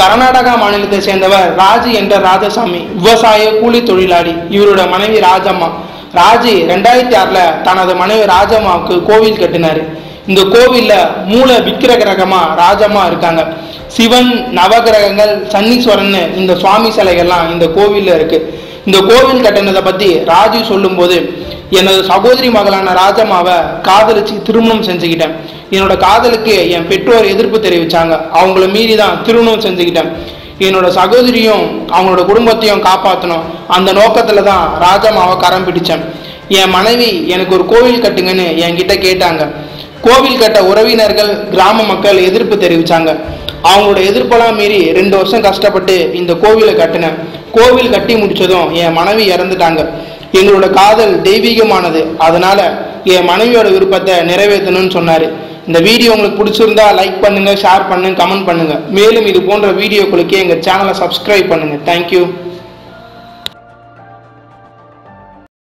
கர்நாடகா மாநிலத்தை சேர்ந்தவர் ராஜு என்ற ராஜசாமி விவசாய கூலி தொழிலாளி. இவரோட மனைவி ராஜம்மா. ராஜு ரெண்டாயிரத்தி ஆறுல தனது மனைவி ராஜம்மாவுக்கு கோவில் கட்டினாரு. இந்த கோவில்ல மூல விக்கிர கிரகமா ராஜம்மா இருக்காங்க. சிவன் நவகிரகங்கள் சன்னீஸ்வரன் இந்த சுவாமி சிலைகள்லாம் இந்த கோவில்ல இருக்கு. இந்த கோவில் கட்டினதை பத்தி ராஜு சொல்லும்போது எனது சகோதரி மகளான ராஜம்மாவை காதலிச்சு திருமணம் செஞ்சுக்கிட்டேன். என்னோட காதலுக்கு என் பெற்றோர் எதிர்ப்பு தெரிவித்தாங்க அவங்கள மீறி தான் திருமணம் செஞ்சுக்கிட்டேன். என்னோட சகோதரியும் அவங்களோட குடும்பத்தையும் காப்பாற்றணும் அந்த நோக்கத்தில் தான் ராஜம்மாவை கரம் பிடித்தேன் என் மனைவி எனக்கு ஒரு கோவில் கட்டுங்கன்னு என்கிட்ட கேட்டாங்க. கோவில் கட்ட உறவினர்கள் கிராம மக்கள் எதிர்ப்பு தெரிவித்தாங்க அவங்களோட எதிர்ப்பெல்லாம் மீறி ரெண்டு வருஷம் கஷ்டப்பட்டு இந்த கோவிலை கட்டினேன். கோவில் கட்டி முடித்ததும் என் மனைவி இறந்துட்டாங்க. எங்களோட காதல் தெய்வீகமானது. அதனால என் மனைவியோட விருப்பத்தை நிறைவேற்றணும்னு சொன்னாரு. இந்த வீடியோ உங்களுக்கு பிடிச்சிருந்தா லைக் பண்ணுங்க ஷேர் பண்ணுங்க கமெண்ட் பண்ணுங்க. மேலும் இது போன்ற வீடியோக்களுக்கு எங்கள் சேனலை சப்ஸ்கிரைப் பண்ணுங்க. தேங்க்யூ